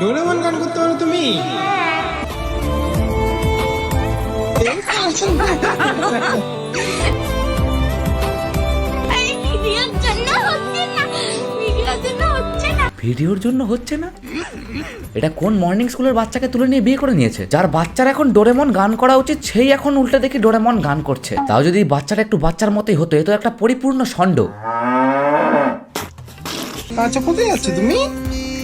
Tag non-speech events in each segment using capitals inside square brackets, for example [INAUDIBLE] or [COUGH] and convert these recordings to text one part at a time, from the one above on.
Doraemon গান করতে পারো তুমি? ভিডিওর জন্য হচ্ছে না? এটা কোন মর্নিং স্কুলের বাচ্চাকে তুলে নিয়ে বিয়ে করে নিয়েছে? যার বাচ্চার এখন ডোরেমন গান করা উচিত, সেই এখন উল্টে দেখি ডোরেমন গান করছে। তাও যদি বাচ্চাটা একটু বাচ্চার মতোই হতো, এ তো একটা পরিপূর্ণ ষণ্ড। আচ্ছা কোথায় যাচ্ছ তুমি?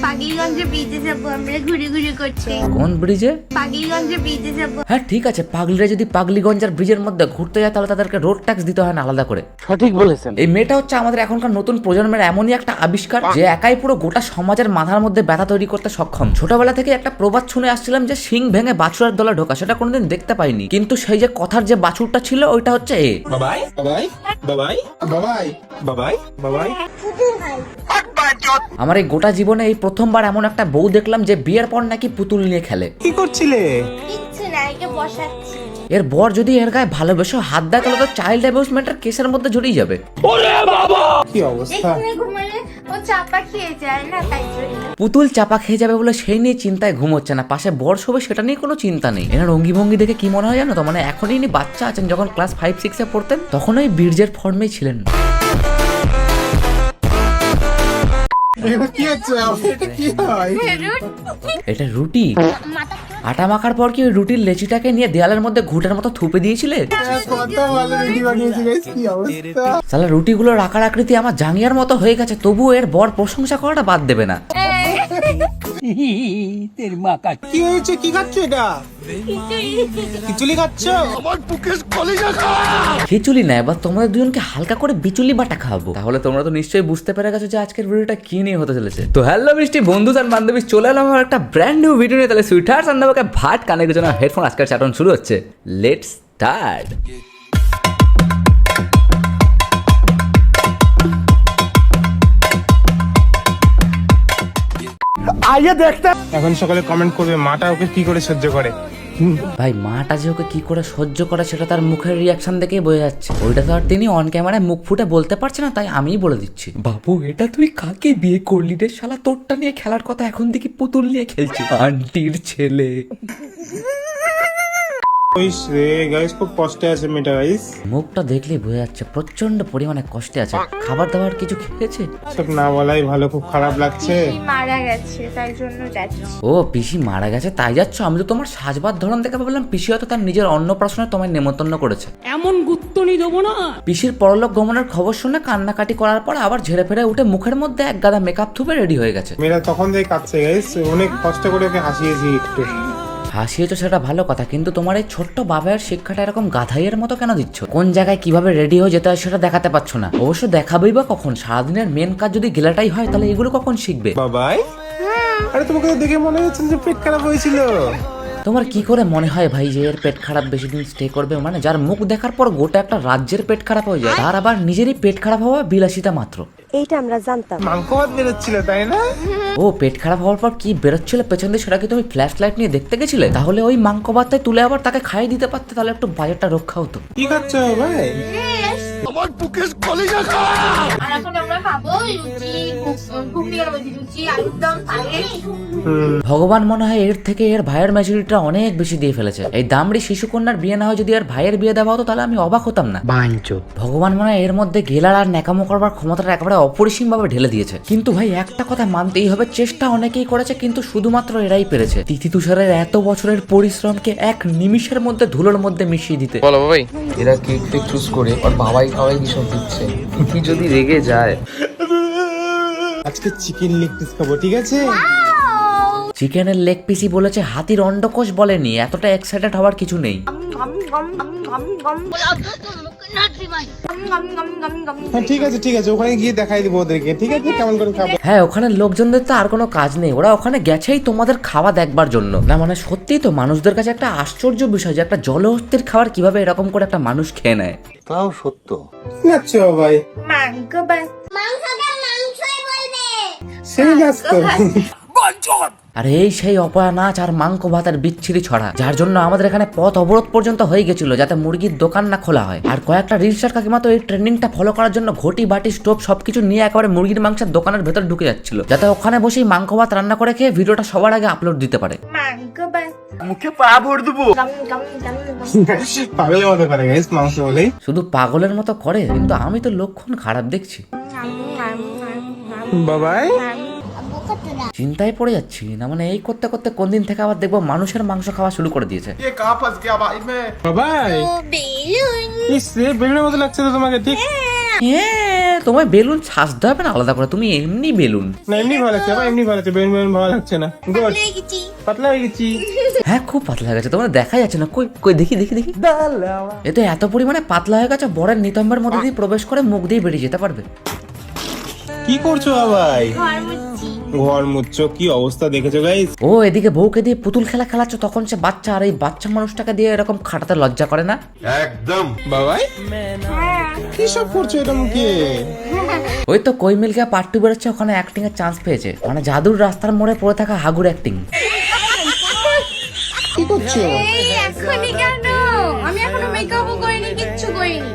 পাগিগঞ্জে ব্রিজে যাব আমরা ঘুরে ঘুরে করছি। কোন ব্রিজে পাগিগঞ্জে ব্রিজে যাব। হ্যাঁ ঠিক আছে পাগলিরা যদি পাগলিগঞ্জ আর ব্রিজের মধ্যে ঘুরতে যায় তাহলে তাদেরকে রোড ট্যাক্স দিতে হয় না আলাদা করে। সঠিক বলেছেন। এই মেয়েটা হচ্ছে আমাদের এখনকার নতুন প্রজন্মের এমনই একটা আবিষ্কার যে একাই পুরো গোটা সমাজের মাথার মধ্যে ব্যথা তৈরি করতে সক্ষম। ছোটবেলা থেকে একটা প্রবাদ শুনে আসছিলাম যে শিং ভেঙে বাছুরের দলে ঢোকা সেটা কোনোদিন দেখতে পাইনি। কিন্তু সেই যে কথার যে বাছুরটা ছিল ওইটা হচ্ছে এ। বাবাই বাবাই বাবাই বাবাই বাবাই বাবাই আমার এই গোটা জীবনে এই প্রথমবার এমন একটা বউ দেখলাম যে বিয়ের পর নাকি পুতুল নিয়ে খেলে। কি করছিলে? কিচ্ছু না একে বসাচ্ছি। এর বর যদি এর গায়ে ভালোবেসে হাত দেয় তাহলে তো চাইল্ড অ্যাবিউসমেন্টের কেসের মধ্যে জড়িয়ে যাবে। ওরে বাবা! কি অবস্থা? এখানে ঘুমালে ও চাপা খেয়ে যায় না তাই জন্য পুতুল চাপা খেয়ে যাবে বলে সেই নিয়ে চিন্তায় ঘুমোচ্ছে না। পাশে বর শোবে সেটা নিয়ে কোনো চিন্তা নেই। এনার অঙ্গি ভঙ্গি দেখে কি মনে হয় জানো তো? মানে এখনই ইনি বাচ্চা আছেন যখন ক্লাস ফাইভ সিক্সে পড়তেন তখন ওই বীর্যের ফর্মেই ছিলেন। এটা রুটি? আটা মাখার পর কি ওই রুটির লেচিটাকে নিয়ে দেয়ালের মধ্যে ঘুটের মতো থুপে দিয়েছিলে? তাহলে রুটিগুলোর আকার আকৃতি আমার জাঙ্গিয়ার মতো হয়ে গেছে তবু এর বর প্রশংসা করাটা বাদ দেবে না। কি হয়েছে? কি খাচ্ছ এটা? খিচুড়ি খাচ্ছ? খিচুলি না এবার তোমাদের দুজনকে হালকা করে বিচুলি বাটা খাওয়াবো। তাহলে তোমরা তো নিশ্চয়ই বুঝতে পেরে গেছো যে আজকের ভিডিওটা কি নিয়ে হতে চলেছে। তো হ্যালো মিষ্টি বন্ধু আর বান্ধবী চলে এলাম আমার একটা ব্র্যান্ড নিউ ভিডিও নিয়ে। তাহলে সুইটার সান্দাবাকে ভাট কানে জন্য হেডফোন আজকের চাটন শুরু হচ্ছে। লেটস স্টার্ট আইয়ে দেখতে। এখন সকালে কমেন্ট করবে মাটা ওকে কি করে সহ্য করে? ভাই মাটা যে ওকে কি করে সহ্য করে সেটা তার মুখের রিয়াকশন দেখেই বোঝা যাচ্ছে। ওইটা তো আর তিনি অন ক্যামেরায় মুখ ফুটে বলতে পারছে না তাই আমিই বলে দিচ্ছি। বাবু এটা তুই কাকে বিয়ে করলি রে? শালা তোরটা নিয়ে খেলার কথা এখন দেখি পুতুল নিয়ে খেলছি। আন্টির ছেলে। রে গাইস খুব কষ্টে আছে মেয়েটা গাইস মুখটা দেখলেই বোঝা যাচ্ছে প্রচণ্ড পরিমাণে কষ্টে আছে। খাবার দাবার কিছু খেয়েছে? সব না বলাই ভালো খুব খারাপ লাগছে। মারা গেছে তাই জন্য যাচ্ছি। ও পিসি মারা গেছে তাই যাচ্ছ? আমি তো তোমার সাজবার ধরন দেখে ভাবলাম পিসি হয়তো তার নিজের অন্নপ্রাশনে তোমায় নেমন্তন্ন করেছে। এমন গুত্তনি দেবো না। পিসির পরলোক গমনের খবর শুনে কান্নাকাটি করার পর আবার ঝেড়ে ফেড়ে উঠে মুখের মধ্যে এক গাদা মেকআপ থুপে রেডি হয়ে গেছে। মেয়েটা তখন থেকে কাঁদছে গাইস অনেক কষ্ট করে ওকে হাসিয়েছি একটু। হাসিয়েছো সেটা ভালো কথা কিন্তু তোমার এই ছোট্ট বাবার শিক্ষাটা এরকম গাধাইয়ের মতো কেন দিচ্ছ? কোন জায়গায় কীভাবে রেডি হয়ে যেতে হয় সেটা দেখাতে পারছ না। অবশ্য দেখাবেই বা কখন? সারাদিনের মেন কাজ যদি গেলাটাই হয় তাহলে এগুলো কখন শিখবে? বাবাই? আরে তোমাকে দেখে মনে হচ্ছে যে পেট খারাপ হয়েছিল। তোমার কি করে মনে হয় ভাই যে এর পেট খারাপ বেশি দিন স্টে করবে? মানে যার মুখ দেখার পর গোটা একটা রাজ্যের পেট খারাপ হয়ে যায় তার আবার নিজেরই পেট খারাপ হওয়া বিলাসিতা মাত্র। এইটা আমরা জানতাম। মাংস ভাত বেরোচ্ছিল তাই না? ও পেট খারাপ হওয়ার পর কি বেরোচ্ছিল পেছন দিয়ে? সেটা কি তুমি ফ্ল্যাশ লাইট নিয়ে দেখতে গেছিলে? তাহলে ওই মাংক ভাতটাই তুলে আবার তাকে খাইয়ে দিতে পারতে তাহলে একটু বাজারটা রক্ষা হতো। কি খাচ্ছ ভাই? আর এখন আমরা খাব লুচি ঘুগনি আর লুচি আলুর দম ভগবান মনে হয় এর থেকে এর ভাইয়ের ম্যাচুরিটিটা অনেক বেশি দিয়ে ফেলেছে। এই দামড়ি শিশুকন্যার বিয়ে না হয় যদি আর ভাইয়ের বিয়ে দেওয়া হতো তাহলে আমি অবাক হতাম না। ভগবান মনে হয় এর মধ্যে গেলার আর ন্যাকামো করবার ক্ষমতাটা একেবারে অপরিসীম ভাবে ঢেলে দিয়েছে। কিন্তু ভাই একটা কথা মানতেই হবে চেষ্টা অনেকেই করেছে কিন্তু শুধুমাত্র এরাই পেরেছে। তিথি তুষারের এত বছরের পরিশ্রমকে এক নিমিষের মধ্যে ধুলোর মধ্যে মিশিয়ে দিতে। বলো ভাই এরা কেক চুজ করে আর বাবাই খাওয়াই কি সব দিচ্ছে। যদি রেগে যায়। আজকে চিকেন লেগ পিস খাব ঠিক আছে? চিকেনের লেগ পিসি বলেছে হাতির অন্ডকোষ বলেনি এতটা এক্সাইটেড হওয়ার কিছু নেই। হ্যাঁ, ঠিক আছে ঠিক আছে ওখানে গিয়ে দেখাই দিব ওদেরকে ঠিক আছে? কেমন করে খাব? হ্যাঁ ওখানে লোকজনদের তো আর কোনো কাজ নেই ওরা ওখানে গেছেই তোমাদের খাওয়া দেখবার জন্য। না মানে সত্যি তো মানুষদের কাছে একটা আশ্চর্য বিষয় যে একটা জলহস্তির খাবার কীভাবে এরকম করে একটা মানুষ খেয়ে নেয়। তাও সত্য। আচ্ছা ভাই। মাংস মাংস সেই আর এই সেই অপয়া নাচ আর মাংস ভাতের বিচ্ছিরি ছড়া যার জন্য আমাদের এখানে পথ অবরোধ পর্যন্ত হয়ে গেছিল যাতে মুরগির দোকান না খোলা হয়। আর কয়েকটা রিলস্টার কাকিমা তো এই ট্রেন্ডিংটা ফলো করার জন্য ঘটি বাটি স্টোভ সবকিছু নিয়ে একেবারে মুরগির মাংসের দোকানের ভেতর ঢুকে যাচ্ছিল। যাতে ওখানে বসেই মাংস ভাত রান্না করে খেয়ে ভিডিওটা সবার আগে আপলোড দিতে পারে। মুখে পা ভর দেবো। পাগলের মতো করে গাইস মাংস বলেই। শুধু পাগলের মতো করে কিন্তু আমি তো লক্ষণ খারাপ দেখছি। বাবাই। চিন্তায় পড়ে যাচ্ছি না মানে এই করতে করতে কোন দিন থেকে আবার দেখব মানুষের মাংস খাওয়া শুরু করে দিয়েছে। বাবাই বেলুন। ইস বেলুনের মতো লাগছে তো তোমাকে ঠিক? হ্যাঁ। তোমায় বেলুন সাজতে হবে না আলাদা করে তুমি এমনি বেলুন। না এমনি ভালো লাগছে এমনি ভালো লাগছে বেলুন বেলুন ভালো লাগছে না। গুড পাতলা হয়ে গেছি। হ্যাঁ খুব পাতলা হয়ে গেছে তোমার দেখা যাচ্ছে না কই কই দেখি দেখি দেখি। এ তো এত পরিমাণে পাতলা হয়ে গেছে বরের নিতম্বের মধ্যে দিয়ে প্রবেশ করে মুখ দিয়ে বেরিয়ে যেতে পারবে। কি করছ বাবাই ঘর মুচ্ছ কি অবস্থা দেখেছ গাইস ও এদিকে বউকে দিয়ে পুতুল খেলা খেলাচ্ছ তখন সে বাচ্চা আর এই বাচ্চা মানুষটাকে দিয়ে এরকম খাটাতে লজ্জা করে না? একদম। বাবাই? কি সব করছ এটা মুখে? [LAUGHS] ওই তো কই মিলকে পার্ট টু বেরোচ্ছে ওখানে অ্যাক্টিং এর চান্স পেয়েছে। মানে জাদুর রাস্তার মোড়ে পড়ে থাকা হাগুর অ্যাক্টিং কি করছ? এই এখনই কেন? আমি এখনও মেকআপও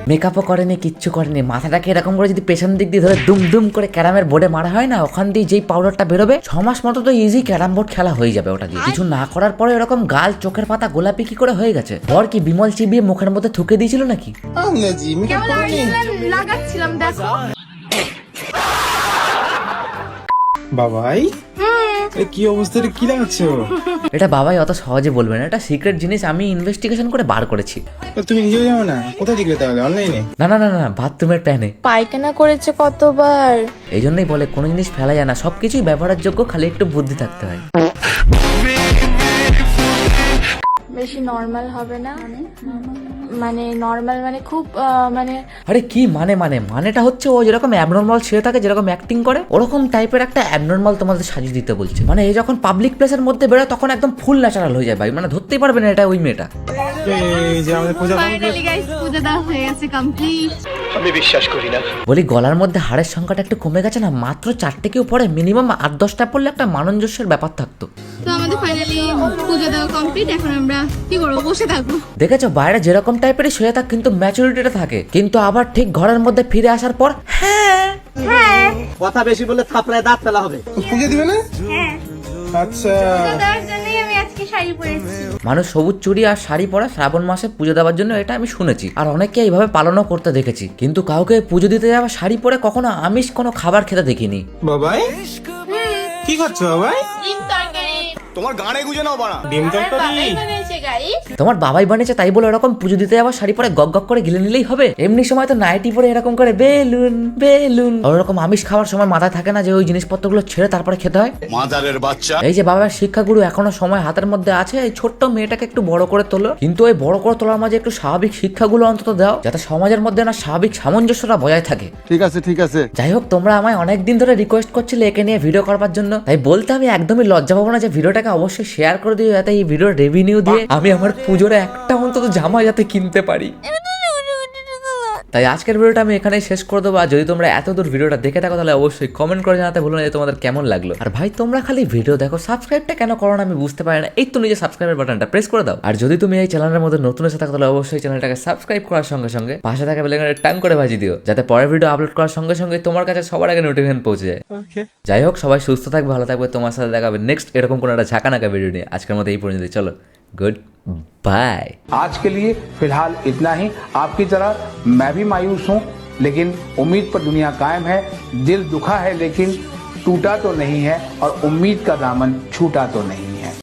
মেকআপও করেনি কিচ্ছু করেনি। মাথাটাকে এরকম করে যদি পেছন দিক দিয়ে ধরে দুম দুম করে ক্যারামের বোর্ডে মারা হয় না ওখান দিয়ে যেই পাউডারটা বেরোবে ছ মাস মতো তো ইজি ক্যারাম বোর্ড খেলা হয়ে যাবে ওটা দিয়ে। কিছু না করার পরে এরকম গাল চোখের পাতা গোলাপি কি করে হয়ে গেছে? বর কি বিমল চিবিয়ে মুখের মধ্যে থুকে দিয়েছিল নাকি? লাগাচ্ছিলাম দেখো। বাবাই। এ কি অবস্থা রে? কি লাগছো এটা বাবাই অত সহজে বলবে না। এটা সিক্রেট জিনিস আমি ইনভেস্টিগেশন করে বার করেছি। তুমি নিজেও যাও না? কোথায় দেখলে তাহলে? অনলাইনে না না না না বাথরুমের প্যানে পায়খানা করেছে কতবার? এই জন্যই বলে কোনো জিনিস ফেলা যায় না। সবকিছুই ব্যবহারের যোগ্য খালি একটু বুদ্ধি থাকতে হয়। বেশি নর্মাল হবে না? মানে নর্মাল মানে খুব মানে আরে কি মানে মানে মানেটা হচ্ছে ও যেরকম অ্যাবনর্মাল শুয়ে থাকে, যেরকম অ্যাক্টিং করে, ওরকম টাইপের একটা অ্যাবনর্মাল তোমাদের সাজিয়ে দিতে বলছে। মানে এই যখন পাবলিক প্লেসের মধ্যে বেরোয়, তখন একদম ফুল ন্যাচারাল হয়ে যায় ভাই। মানে ধরতেই পারবে না এটা ওই মেয়েটা। হয়ে বলি গলার মধ্যে হাড়ের সংখ্যাটা একটু কমে গেছে না? মাত্র চারটে কেউ পড়ে মিনিমাম আট দশটা পড়লে একটা মানঞ্জস্যের ব্যাপার থাকতো। তো আমাদের ফাইনালি পূজা দেওয়া কমপ্লিট এখন আমরা কি করব? বসে থাকব। দেখেছ বাইরে যেরকম টাইপের শুয়ে থাক কিন্তু ম্যাচুরিটিটা থাকে। কিন্তু আবার ঠিক ঘরের মধ্যে ফিরে আসার পর হ্যাঁ। কথা বেশি বলে থাপড়ায় দাঁত ফেলা হবে। পূজা দিবে না হ্যাঁ। আচ্ছা। শাড়ি পরেছি। মানুষ সবুজ চুড়ি আর শাড়ি পরা শ্রাবণ মাসে পুজো দেওয়ার জন্য এটা আমি শুনেছি। আর অনেককে এইভাবে পালনও করতে দেখেছি। কিন্তু কাউকে পুজো দিতে যাওয়া শাড়ি পরে কখনো আমিষ কোনো খাবার খেতে দেখিনি। বাবাই? কি করছ বাবাই? তোমার গানে গুজে নাও বাড়া। ডিম তরকারি বাবাই বানিয়েছে তোমার বাবাই বানিয়েছে তাই বলে এরকম পুজো দিতে যাওয়া শাড়ি পরে গক গক করে গিলে নিলেই হবে? এমনি সময় তো নাইটি পরে এরকম করে বেলুন বেলুন। ওরকম আমিষ খাওয়ার সময় মাথায় থাকে না যে ওই জিনিসপত্রগুলো ছেড়ে তারপরে খেতে হয়? মাদারের বাচ্চা। এই যে বাবার শিক্ষাগুরু এখনও সময় হাতের মধ্যে আছে এই ছোট্ট মেয়েটাকে একটু বড় করে তোলো। কিন্তু ওই বড় করে তোলার মাঝে একটু স্বাভাবিক শিক্ষাগুলো অন্তত দাও যাতে সমাজের মধ্যে না স্বাভাবিক সামঞ্জস্যটা বজায় থাকে। ঠিক আছে ঠিক আছে। যাই হোক তোমরা আমায় অনেক দিন ধরে রিকোয়েস্ট করছিলে একে নিয়ে ভিডিও করবার জন্য। তাই বলতে আমি একদমই লজ্জা পাবো না যে ভিডিওটাকে অবশ্যই শেয়ার করে দিও যাতে এই ভিডিওর রেভিনিউ দিয়ে আমি আমার পুজোর একটা অন্তত জামা যাতে কিনতে পারি। তাই আজকের ভিডিওটা আমি এখানেই শেষ করে দেবো। আর যদি তোমরা এত দূর ভিডিওটা দেখে থাকো তাহলে অবশ্যই কমেন্ট করে জানাতে ভুলো না যে তোমাদের কেমন লাগল। আর ভাই তোমরা খালি ভিডিও দেখো সাবস্ক্রাইবটা কেন করো না আমি বুঝতে পারি না। এই তো নিজে সাবস্ক্রাইবের বাটনটা প্রেস করে দাও। আর যদি তুমি এই চ্যানেলের মধ্যে নতুন এসে থাকো তাহলে অবশ্যই চ্যানেলটাকে সাবস্ক্রাইব করার সঙ্গে সঙ্গে পাশে থাকা বেলাকারে টাং করে বাজিয়ে দিও যাতে পরের ভিডিও আপলোড করার সঙ্গে সঙ্গে তোমার কাছে সবার আগে নোটিফিকেশন পৌঁছে যায়। যাই হোক সবাই সুস্থ থাকবে ভালো থাকবে তোমার সাথে দেখাবে নেক্সট এরকম কোনো একটা ঝাঁকানাকা ভিডিও নিয়ে। আজকের মতো এই পর্যন্ত চলো। गुड बाय आज के लिए फ़िलहाल इतना ही। आपकी तरह मैं भी मायूस हूँ, लेकिन उम्मीद पर दुनिया कायम है। दिल दुखा है, लेकिन टूटा तो नहीं है और उम्मीद का दामन छूटा तो नहीं है।